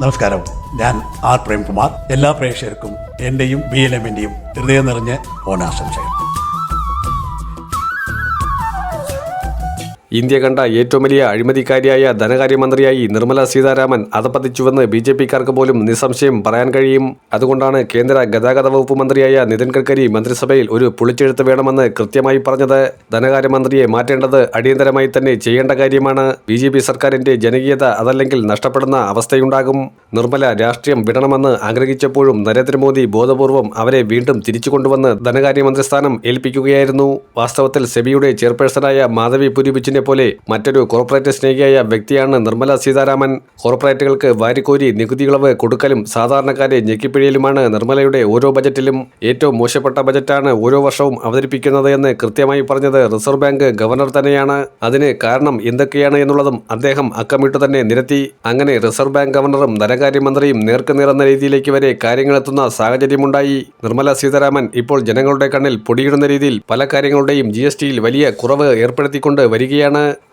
നമസ്കാരം. ഞാൻ ആർ പ്രേംകുമാർ. എല്ലാ പ്രേക്ഷകർക്കും എന്റെയും ബി എൽ എമ്മിന്റെയും ഹൃദയം നിറഞ്ഞ ഓണാശംസകൾ. ഇന്ത്യ കണ്ട ഏറ്റവും വലിയ അഴിമതിക്കാരിയായ ധനകാര്യമന്ത്രിയായി നിർമ്മല സീതാരാമൻ അതപ്പതിച്ചുവെന്ന് ബി ജെ പിക്കാർക്ക് പോലും നിസ്സംശയം പറയാൻ കഴിയും. അതുകൊണ്ടാണ് കേന്ദ്ര ഗതാഗത വകുപ്പ് മന്ത്രിയായ നിതിൻ ഗഡ്കരി മന്ത്രിസഭയിൽ ഒരു പുളിച്ചെഴുത്ത് വേണമെന്ന് കൃത്യമായി പറഞ്ഞത്. ധനകാര്യമന്ത്രിയെ മാറ്റേണ്ടത് അടിയന്തരമായി തന്നെ ചെയ്യേണ്ട കാര്യമാണ്. ബി ജെ പി സർക്കാരിന്റെ ജനകീയത അതല്ലെങ്കിൽ നഷ്ടപ്പെടുന്ന അവസ്ഥയുണ്ടാകും. നിർമ്മല രാഷ്ട്രീയം വിടണമെന്ന് ആഗ്രഹിച്ചപ്പോഴും നരേന്ദ്രമോദി ബോധപൂർവം അവരെ വീണ്ടും തിരിച്ചു കൊണ്ടുവന്ന് ധനകാര്യമന്ത്രി സ്ഥാനം ഏൽപ്പിക്കുകയായിരുന്നു. വാസ്തവത്തിൽ സെബിയുടെ ചെയർപേഴ്സണായ മാധവി പുരിബിച്ചിനെ പോലെ മറ്റൊരു കോർപ്പറേറ്റ് സ്നേഹിയായ വ്യക്തിയാണ് നിർമ്മല സീതാരാമൻ. കോർപ്പറേറ്റുകൾക്ക് വാരിക്കോരി നികുതി ഇളവ് കൊടുക്കലും സാധാരണക്കാരെ ഞെക്കിപ്പിഴിയലുമാണ് നിർമ്മലയുടെ ഓരോ ബജറ്റിലും. ഏറ്റവും മോശപ്പെട്ട ബജറ്റാണ് ഓരോ വർഷവും അവതരിപ്പിക്കുന്നത് എന്ന് കൃത്യമായി പറഞ്ഞത് റിസർവ് ബാങ്ക് ഗവർണർ തന്നെയാണ്. അതിന് കാരണം എന്തൊക്കെയാണ് എന്നുള്ളതും അദ്ദേഹം അക്കമിട്ടു തന്നെ നിരത്തി. അങ്ങനെ റിസർവ് ബാങ്ക് ഗവർണറും ധനകാര്യമന്ത്രിയും നേർക്കുനേർ എന്ന രീതിയിലേക്ക് വരെ കാര്യങ്ങളെത്തുന്ന സാഹചര്യമുണ്ടായി. നിർമ്മല സീതാരാമൻ ഇപ്പോൾ ജനങ്ങളുടെ കണ്ണിൽ പൊടിയിടുന്ന രീതിയിൽ പല കാര്യങ്ങളുടെയും ജി വലിയ കുറവ് ഏർപ്പെടുത്തിക്കൊണ്ട് വരികയാണ്.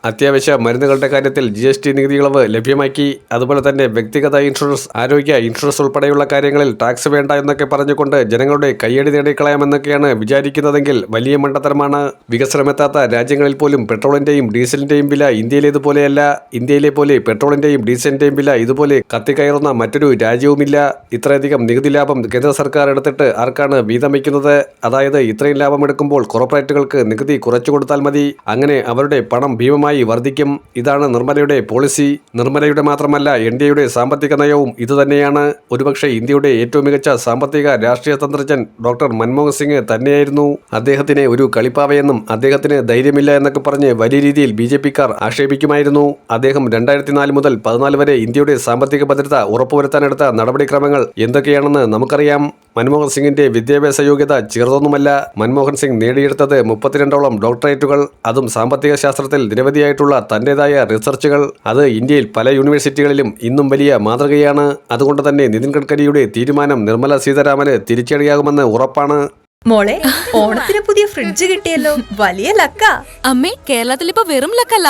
അത്യാവശ്യ മരുന്നുകളുടെ കാര്യത്തിൽ ജി എസ് ടി നികുതി ഇളവ് ലഭ്യമാക്കി. അതുപോലെ തന്നെ വ്യക്തിഗത ഇൻഷുറൻസ് ആരോഗ്യ ഇൻഷുറൻസ് ഉൾപ്പെടെയുള്ള കാര്യങ്ങളിൽ ടാക്സ് വേണ്ട എന്നൊക്കെ പറഞ്ഞുകൊണ്ട് ജനങ്ങളുടെ കയ്യടി നേടിക്കളയാമെന്നൊക്കെയാണ് വിചാരിക്കുന്നതെങ്കിൽ വലിയ മണ്ടത്തരമാണ്. വികസനമെത്താത്ത രാജ്യങ്ങളിൽ പോലും പെട്രോളിന്റെയും ഡീസലിന്റെയും വില ഇന്ത്യയിലേതുപോലെയല്ല. ഇന്ത്യയിലെ പോലെ പെട്രോളിന്റെയും ഡീസലിന്റെയും വില ഇതുപോലെ കത്തിക്കയറുന്ന മറ്റൊരു രാജ്യവുമില്ല. ഇത്രയധികം നികുതി ലാഭം കേന്ദ്ര സർക്കാർ എടുത്തിട്ട് ആർക്കാണ് വീതം വയ്ക്കുന്നത് അതായത് ഇത്രയും ലാഭം എടുക്കുമ്പോൾ കോർപ്പറേറ്റുകൾക്ക് നികുതി കുറച്ചു കൊടുത്താൽ മതി. അങ്ങനെ അവരുടെ പണം ഭീമമായി വർദ്ധിക്കും. ഇതാണ് നിർമ്മലയുടെ പോളിസി. നിർമ്മലയുടെ മാത്രമല്ല എൻ സാമ്പത്തിക നയവും ഇതുതന്നെയാണ്. ഒരുപക്ഷെ ഇന്ത്യയുടെ ഏറ്റവും മികച്ച സാമ്പത്തിക രാഷ്ട്രീയ തന്ത്രജ്ഞൻ ഡോക്ടർ മൻമോഹൻ സിംഗ് തന്നെയായിരുന്നു. അദ്ദേഹത്തിനെ ഒരു കളിപ്പാവയെന്നും അദ്ദേഹത്തിന് ധൈര്യമില്ല എന്നൊക്കെ പറഞ്ഞ് വലിയ രീതിയിൽ ബി ജെ പിക്കാർ ആക്ഷേപിക്കുമായിരുന്നു. അദ്ദേഹം രണ്ടായിരത്തി നാല് മുതൽ പതിനാല് വരെ ഇന്ത്യയുടെ സാമ്പത്തിക ഭദ്രത ഉറപ്പുവരുത്താനെടുത്ത നടപടിക്രമങ്ങൾ എന്തൊക്കെയാണെന്ന് നമുക്കറിയാം. മൻമോഹൻ സിംഗിന്റെ വിദ്യാഭ്യാസ യോഗ്യത ചെറുതൊന്നുമല്ല. മൻമോഹൻ സിംഗ് നേടിയെടുത്തത് മുപ്പത്തിരണ്ടോളം ഡോക്ടറേറ്റുകൾ അതും സാമ്പത്തിക ശാസ്ത്രത്തിൽ നിരവധിയായിട്ടുള്ള തന്റേതായ റിസർച്ചുകൾ. അത് ഇന്ത്യയിൽ പല യൂണിവേഴ്സിറ്റികളിലും ഇന്നും വലിയ മാതൃകയാണ്. അതുകൊണ്ട് തന്നെ നിതിൻ ഗഡ്കരിയുടെ തീരുമാനം നിർമ്മല സീതാരാമന് തിരിച്ചടിയാകുമെന്ന് ഉറപ്പാണ്. മോളെ ഓണത്തിന് പുതിയ ഫ്രിഡ്ജ് കിട്ടിയല്ലോ. വലിയ ലക്ക. അമ്മേ കേരളത്തിൽ ഇപ്പൊ വെറും ലക്കല്ല.